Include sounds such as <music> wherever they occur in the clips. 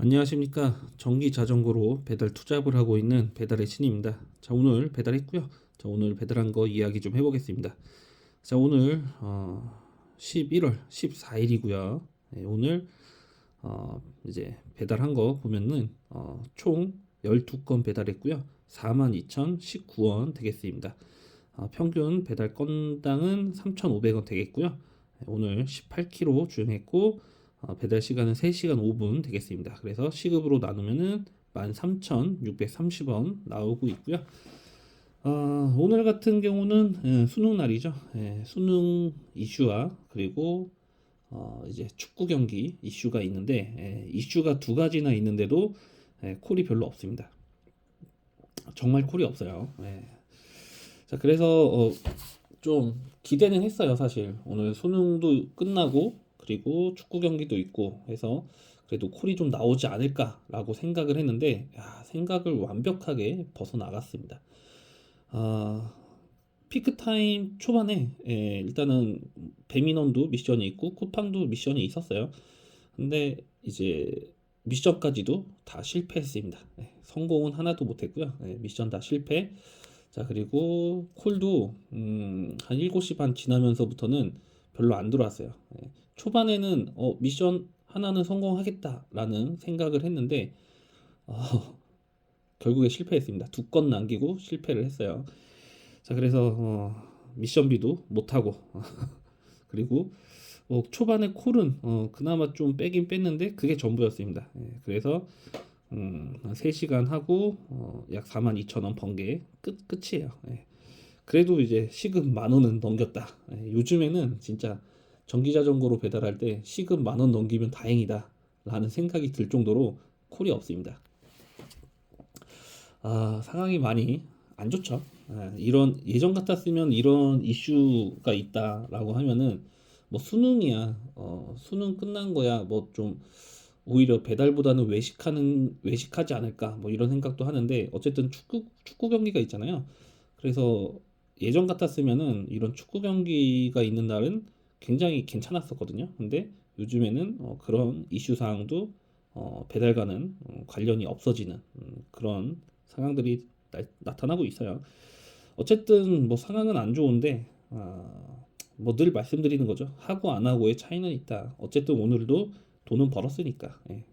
안녕하십니까. 전기 자전거로 배달 투잡을 하고 있는 배달의 신입니다. 자, 오늘 배달했고요. 자, 오늘 배달한 거 이야기 좀 해보겠습니다. 자, 오늘 어, 11월 14일이고요. 네, 오늘 어, 이제 배달한 거 보면은 어, 총 12건 배달했고요. 42,019원 되겠습니다. 어, 평균 배달 건당은 3,500원 되겠고요. 네, 오늘 18kg 주행했고 어, 배달 시간은 3시간 5분 되겠습니다. 그래서 시급으로 나누면은 13,630원 나오고 있고요. 어, 오늘 같은 경우는 예, 수능 날이죠. 예, 수능 이슈와 그리고 어, 이제 축구 경기 이슈가 있는데 예, 이슈가 두 가지나 있는데도 예, 콜이 별로 없습니다. 정말 콜이 없어요. 예. 자 그래서 어, 좀 기대는 했어요 사실 오늘 수능도 끝나고 그리고 축구 경기도 있고 해서 그래도 콜이 좀 나오지 않을까라고 생각을 했는데 야, 생각을 완벽하게 벗어나갔습니다. 아, 피크 타임 초반에 예, 일단은 배민원도 미션이 있고 쿠팡도 미션이 있었어요. 근데 이제 미션까지도 다 실패했습니다. 예, 성공은 하나도 못했고요. 예, 미션 다 실패. 자 그리고 콜도 음, 한 7시 반 지나면서부터는 별로 안 들어왔어요. 예, 초반에는 어, 미션 하나는 성공하겠다라는 생각을 했는데 어, <laughs> 결국에 실패했습니다. 두 건 남기고 실패를 했어요. 자 그래서 어, 미션비도 못하고 <laughs> 그리고 어, 초반에 콜은 어, 그나마 좀 빼긴 뺐는데 그게 전부였습니다. 예, 그래서 음, 한 3시간 하고 어, 약 42,000원 번게 끝, 끝이에요. 예. 그래도 이제 시급 만 원은 넘겼다. 예, 요즘에는 진짜 전기 자전거로 배달할 때 시급 만 원 넘기면 다행이다. 라는 생각이 들 정도로 콜이 없습니다. 아, 상황이 많이 안 좋죠. 예, 이런 예전 같았으면 이런 이슈가 있다라고 하면은 뭐 수능이야, 어, 수능 끝난 거야, 뭐 좀 오히려 배달보다는 외식하는 외식하지 않을까, 뭐 이런 생각도 하는데 어쨌든 축구 축구 경기가 있잖아요. 그래서 예전 같았으면은 이런 축구 경기가 있는 날은 굉장히 괜찮았었거든요. 근데 요즘에는 어, 그런 이슈 사항도 어, 배달과는 어, 관련이 없어지는 음, 그런 상황들이 나, 타나고 있어요. 어쨌든 뭐 상황은 안 좋은데 아, 뭐늘 말씀드리는 거죠. 하고 안 하고의 차이는 있다. 어쨌든 오늘도 돈은 벌었으니까. 예.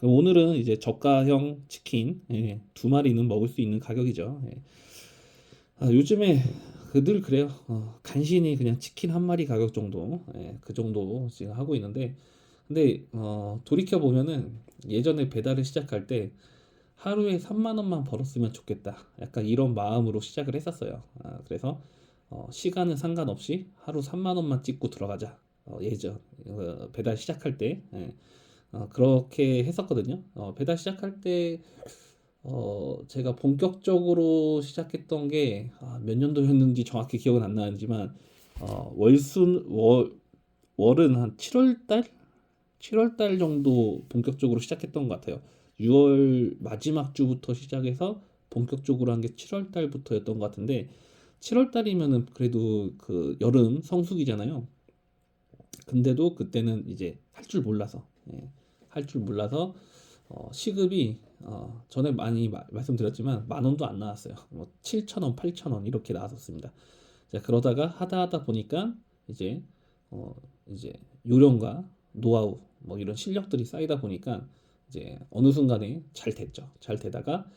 오늘은 이제 저가형 치킨 예, 두 마리는 먹을 수 있는 가격이죠. 예. 아, 요즘에 그늘 그래요. 어, 간신히 그냥 치킨 한 마리 가격 정도, 예, 그 정도 지금 하고 있는데, 근데 어, 돌이켜 보면은 예전에 배달을 시작할 때 하루에 3만 원만 벌었으면 좋겠다. 약간 이런 마음으로 시작을 했었어요. 아, 그래서 어, 시간은 상관없이 하루 3만 원만 찍고 들어가자. 어, 예전 어, 배달 시작할 때 예, 어, 그렇게 했었거든요. 어, 배달 시작할 때 어, 제가 본격적으로 시작했던 게, 아, 몇 년도였는지 정확히 기억은 안 나지만, 어, 월순, 월, 월은 한 7월 달? 7월 달 정도 본격적으로 시작했던 것 같아요. 6월 마지막 주부터 시작해서 본격적으로 한 게 7월 달부터였던 것 같은데, 7월 달이면은 그래도 그 여름 성수기잖아요. 근데도 그때는 이제 할 줄 몰라서, 예, 할줄 몰라서, 어, 시급이 어, 전에 많이 마, 말씀드렸지만 만 원도 안 나왔어요. 뭐 7천 원, 8천 원 이렇게 나왔었습니다. 자, 그러다가 하다 하다 보니까 이제 어, 이제 요령과 노하우 뭐 이런 실력들이 쌓이다 보니까 이제 어느 순간에 잘 됐죠. 잘 되다가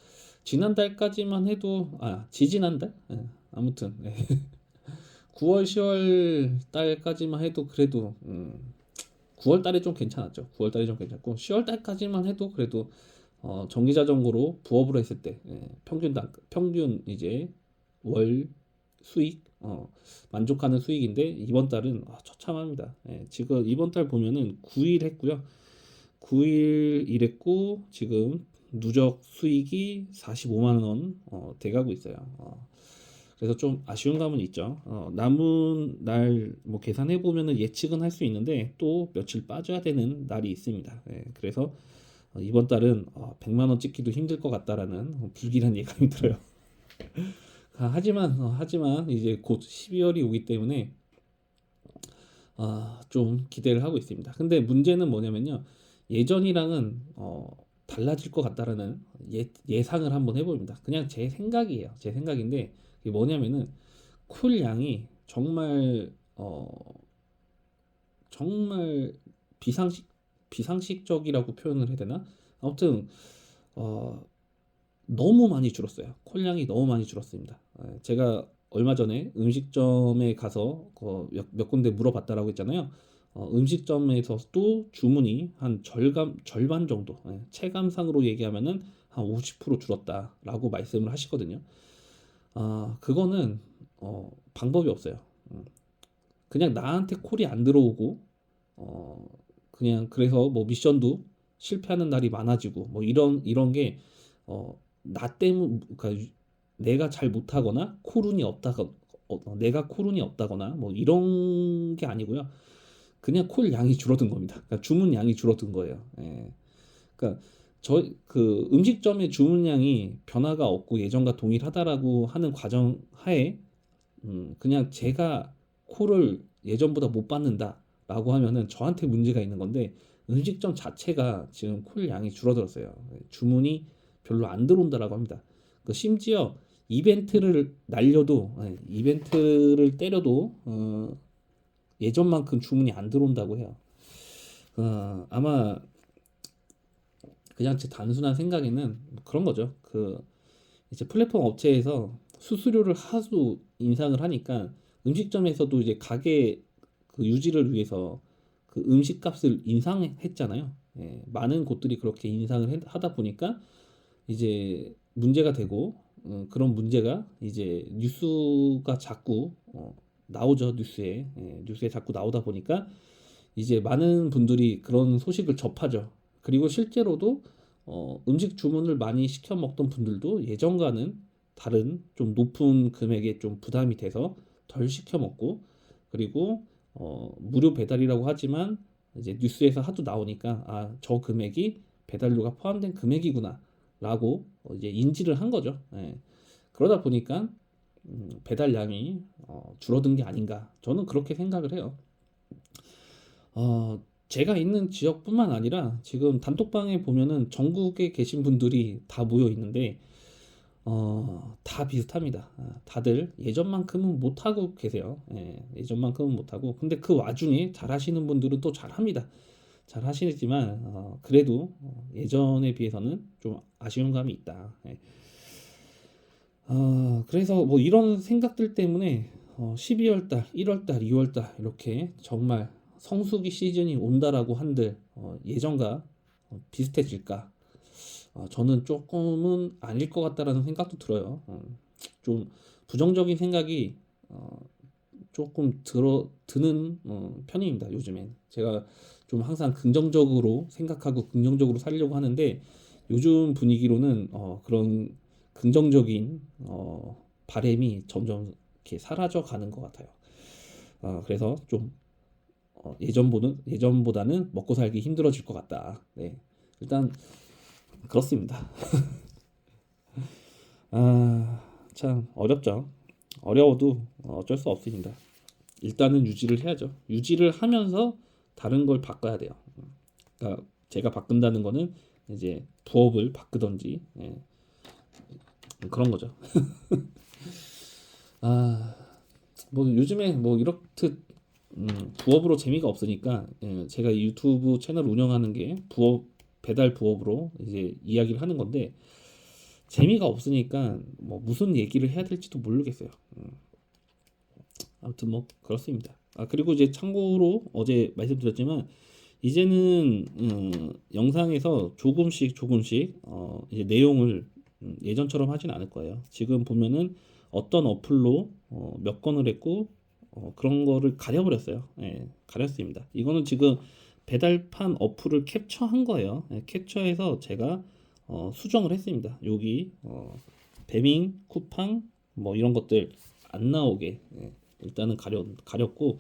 지난달까지만 해도 아 지지난달 예, 아무튼 예. <laughs> 9월 10월 달까지만 해도 그래도 음, 9월 달에 좀 괜찮았죠. 9월 달에 좀 괜찮고 10월 달까지만 해도 그래도 어, 전기 자전거로 부업으로 했을 때 예, 평균 당 평균 이제 월 수익 어, 만족하는 수익인데 이번 달은 아, 처참합니다. 예, 지금 이번 달 보면은 9일 했고요. 9일 일했고 지금 누적 수익이 45만 원 어, 돼가고 있어요. 어, 그래서 좀 아쉬운 감은 있죠. 어, 남은 날 뭐 계산해 보면은 예측은 할 수 있는데 또 며칠 빠져야 되는 날이 있습니다. 예, 그래서 어, 이번 달은 어, 100만 원 찍기도 힘들 것 같다라는 불길한 예감이 들어요. <laughs> 아, 하지만 어, 하지만 이제 곧 12월이 오기 때문에 아, 좀 기대를 하고 있습니다. 근데 문제는 뭐냐면요. 예전이랑은 어, 달라질 것 같다라는 예, 예상을 한번 해봅니다. 그냥 제 생각이에요. 제 생각인데 이게 뭐냐면은 쿨 양이 정말 어, 정말 비상식 비상식적이라고 표현을 해야 되나? 아무튼 어, 너무 많이 줄었어요. 콜량이 너무 많이 줄었습니다. 예, 제가 얼마 전에 음식점에 가서 그 몇, 몇 군데 물어봤다라고 했잖아요. 어, 음식점에서도 주문이 한 절감 절반 정도 예, 체감상으로 얘기하면은 한 50% 줄었다라고 말씀을 하시거든요. 아 그거는 어, 방법이 없어요. 음, 그냥 나한테 콜이 안 들어오고 어, 그냥 그래서 뭐 미션도 실패하는 날이 많아지고 뭐 이런 이런 게 어, 나 때문 그러니까 유- 내가 잘 못하거나 콜운이 없다가 어, 내가 콜운이 없다거나 뭐 이런 게 아니고요. 그냥 콜 양이 줄어든 겁니다. 그러니까 주문 양이 줄어든 거예요. 예. 그러니까 저 그 음식점의 주문량이 변화가 없고 예전과 동일하다라고 하는 과정 하에 음, 그냥 제가 콜을 예전보다 못 받는다 라고 하면은 저한테 문제가 있는 건데 음식점 자체가 지금 콜 양이 줄어들었어요. 주문이 별로 안 들어온다라고 합니다. 그 심지어 이벤트를 날려도 예, 이벤트를 때려도 어, 예전만큼 주문이 안 들어온다고 해요. 어, 아마 그냥 제 단순한 생각에는 그런 거죠. 그 이제 플랫폼 업체에서 수수료를 하도 인상을 하니까 음식점에서도 이제 가게 그 유지를 위해서 그 음식값을 인상했잖아요. 예, 많은 곳들이 그렇게 인상을 해- 하다 보니까 이제 문제가 되고 어, 그런 문제가 이제 뉴스가 자꾸 어, 나오죠 뉴스에 예, 뉴스에 자꾸 나오다 보니까 이제 많은 분들이 그런 소식을 접하죠. 그리고 실제로도 어, 음식 주문을 많이 시켜 먹던 분들도 예전과는 다른 좀 높은 금액에 좀 부담이 돼서 덜 시켜 먹고 그리고 어, 무료 배달이라고 하지만 이제 뉴스에서 하도 나오니까 아, 저 금액이 배달료가 포함된 금액이구나라고 어, 이제 인지를 한 거죠. 예. 그러다 보니까 음, 배달량이 어, 줄어든 게 아닌가 저는 그렇게 생각을 해요. 어, 제가 있는 지역뿐만 아니라 지금 단톡방에 보면은 전국에 계신 분들이 다 모여 있는데 어, 다 비슷합니다. 아, 다들 예전만큼은 못하고 계세요. 예, 예전만큼은 못하고. 근데 그 와중에 잘하시는 분들은 또 잘합니다. 잘하시지만, 어, 그래도 어, 예전에 비해서는 좀 아쉬운 감이 있다. 예. 어, 그래서 뭐 이런 생각들 때문에 어, 12월 달, 1월 달, 2월 달 이렇게 정말 성수기 시즌이 온다라고 한들 어, 예전과 어, 비슷해질까? 어, 저는 조금은 아닐 것 같다라는 생각도 들어요. 어, 좀 부정적인 생각이 어, 조금 들어 드는 어, 편입니다. 요즘엔 제가 좀 항상 긍정적으로 생각하고 긍정적으로 살려고 하는데 요즘 분위기로는 어, 그런 긍정적인 어, 바램이 점점 이렇게 사라져 가는 것 같아요. 어, 그래서 좀 어, 예전보다는 예전보다는 먹고 살기 힘들어질 것 같다. 네, 일단 그렇습니다. <laughs> 아, 참 어렵죠. 어려워도 어쩔 수 없습니다. 일단은 유지를 해야죠. 유지를 하면서 다른 걸 바꿔야 돼요. 그러니까 제가 바꾼다는 거는 이제 부업을 바꾸던지 예, 그런 거죠. <laughs> 아, 뭐 요즘에 뭐 이렇듯 음, 부업으로 재미가 없으니까 예, 제가 이 유튜브 채널 운영하는 게 부업 배달 부업으로 이제 이야기를 하는 건데 재미가 없으니까 뭐 무슨 얘기를 해야 될지도 모르겠어요. 음, 아무튼 뭐 그렇습니다. 아 그리고 이제 참고로 어제 말씀드렸지만 이제는 음, 영상에서 조금씩 조금씩 어, 이제 내용을 음, 예전처럼 하진 않을 거예요. 지금 보면은 어떤 어플로 어, 몇 건을 했고 어, 그런 거를 가려버렸어요. 예, 가렸습니다. 이거는 지금 배달판 어플을 캡처한 거예요. 예, 캡처해서 제가 어, 수정을 했습니다. 여기 어, 배밍, 쿠팡 뭐 이런 것들 안 나오게 예, 일단은 가려 가렸고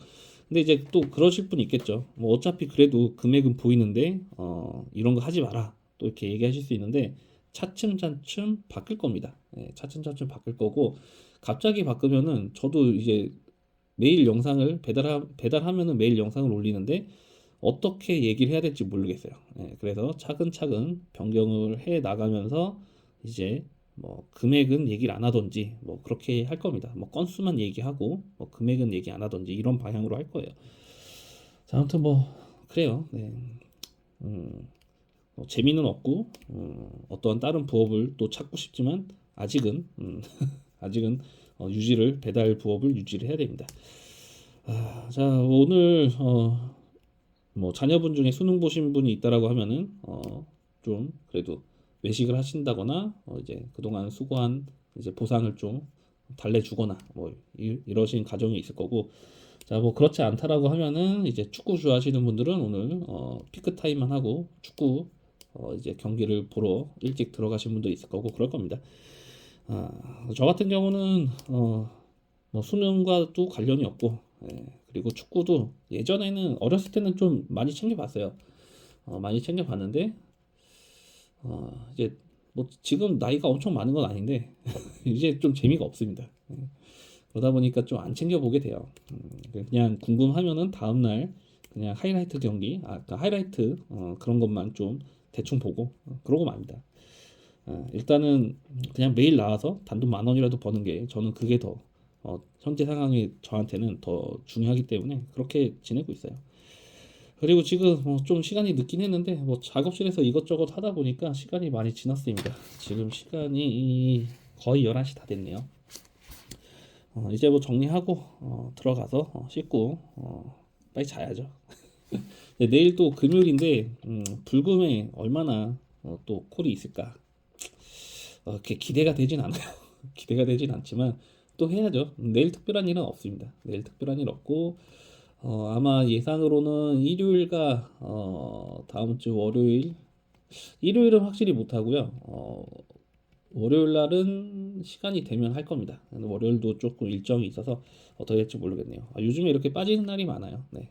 근데 이제 또 그러실 분 있겠죠. 뭐 어차피 그래도 금액은 보이는데 어, 이런 거 하지 마라. 또 이렇게 얘기하실 수 있는데 차츰차츰 바뀔 겁니다. 예, 차츰차츰 바뀔 거고 갑자기 바꾸면은 저도 이제 매일 영상을 배달하, 배달하면은 매일 영상을 올리는데 어떻게 얘기를 해야 될지 모르겠어요. 예, 그래서 차근차근 변경을 해 나가면서 이제 뭐 금액은 얘기를 안 하던지 뭐 그렇게 할 겁니다. 뭐 건수만 얘기하고 뭐 금액은 얘기 안 하던지 이런 방향으로 할 거예요. 자, 아무튼 뭐 그래요. 네. 음, 뭐 재미는 없고 음, 어떠한 다른 부업을 또 찾고 싶지만 아직은 음, <laughs> 아직은 어, 유지를 배달 부업을 유지를 해야 됩니다. 아, 자 오늘 어, 뭐 자녀분 중에 수능 보신 분이 있다라고 하면은 어, 좀 그래도 외식을 하신다거나 어, 이제 그동안 수고한 이제 보상을 좀 달래주거나 뭐 이, 이러신 가정이 있을 거고 자 뭐 그렇지 않다라고 하면은 이제 축구 좋아하시는 분들은 오늘 어, 피크 타임만 하고 축구 어, 이제 경기를 보러 일찍 들어가신 분도 있을 거고 그럴 겁니다. 아, 저 같은 경우는 어, 뭐 수능과도 관련이 없고 예, 그리고 축구도 예전에는 어렸을 때는 좀 많이 챙겨봤어요. 어, 많이 챙겨봤는데 어, 이제 뭐 지금 나이가 엄청 많은 건 아닌데 <laughs> 이제 좀 재미가 없습니다. 예. 그러다 보니까 좀 안 챙겨보게 돼요. 음, 그냥 궁금하면은 다음날 그냥 하이라이트 경기, 아, 그러니까 하이라이트 어, 그런 것만 좀 대충 보고 어, 그러고 맙니다. 어, 일단은 그냥 매일 나와서 단돈 만 원이라도 버는 게 저는 그게 더 어, 현재 상황이 저한테는 더 중요하기 때문에 그렇게 지내고 있어요. 그리고 지금 어, 좀 시간이 늦긴 했는데 뭐 작업실에서 이것저것 하다 보니까 시간이 많이 지났습니다. 지금 시간이 거의 11시 다 됐네요. 어, 이제 뭐 정리하고 어, 들어가서 어, 씻고 어, 빨리 자야죠. <laughs> 네, 내일 또 금요일인데 음, 불금에 얼마나 어, 또 콜이 있을까? 어, 이렇게 기대가 되진 않아요. <laughs> 기대가 되진 않지만 또 해야죠. 내일 특별한 일은 없습니다. 내일 특별한 일 없고 어, 아마 예상으로는 일요일과 어, 다음 주 월요일 일요일은 확실히 못 하고요. 어, 월요일 날은 시간이 되면 할 겁니다. 월요일도 조금 일정이 있어서 어떻게 될지 모르겠네요. 아, 요즘에 이렇게 빠지는 날이 많아요. 네.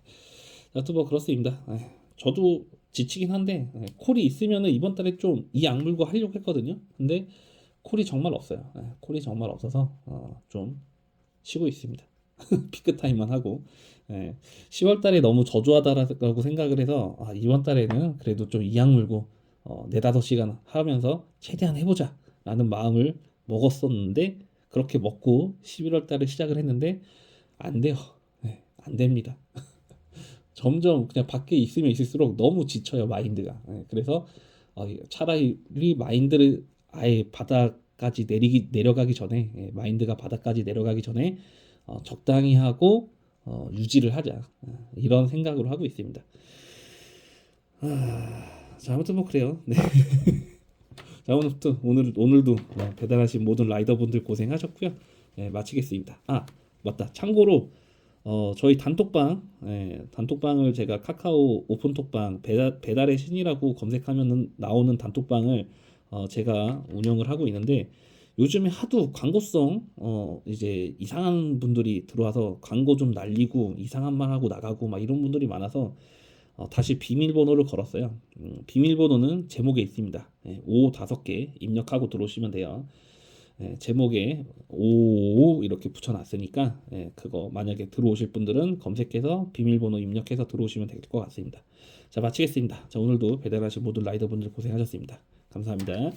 여튼 뭐 그렇습니다. 네. 저도 지치긴 한데 네. 콜이 있으면은 이번 달에 좀 이 악물고 하려고 했거든요. 근데 콜이 정말 없어요. 네. 콜이 정말 없어서 어, 좀 쉬고 있습니다. <laughs> 피크 타임만 하고 예, 10월 달에 너무 저조하다라고 생각을 해서 아, 이번 달에는 그래도 좀 이악 물고 어, 네다섯 시간 하면서 최대한 해보자 라는 마음을 먹었었는데 그렇게 먹고 11월 달에 시작을 했는데 안 돼요. 예, 안 됩니다. <laughs> 점점 그냥 밖에 있으면 있을수록 너무 지쳐요 마인드가. 예, 그래서 어, 차라리 마인드를 아예 바닥까지 내리기 내려가기 전에 예, 마인드가 바닥까지 내려가기 전에 어, 적당히 하고 어, 유지를 하자 어, 이런 생각으로 하고 있습니다. 아, 자 아무튼 뭐 그래요. 네. <laughs> 자 오늘부터 오늘 오늘도 어, 배달하신 모든 라이더분들 고생하셨고요. 네, 마치겠습니다. 아 맞다. 참고로 어, 저희 단톡방 예, 단톡방을 제가 카카오 오픈톡방 배달 배달의 신이라고 검색하면은 나오는 단톡방을 어, 제가 운영을 하고 있는데 요즘에 하도 광고성 어 이제 이상한 분들이 들어와서 광고 좀 날리고 이상한 말 하고 나가고 막 이런 분들이 많아서 어, 다시 비밀번호를 걸었어요. 음, 비밀번호는 제목에 있습니다. 예, 5 다섯 개 입력하고 들어오시면 돼요. 예, 제목에 5 이렇게 붙여놨으니까 예, 그거 만약에 들어오실 분들은 검색해서 비밀번호 입력해서 들어오시면 될 것 같습니다. 자 마치겠습니다. 자 오늘도 배달하신 모든 라이더분들 고생하셨습니다. 감사합니다.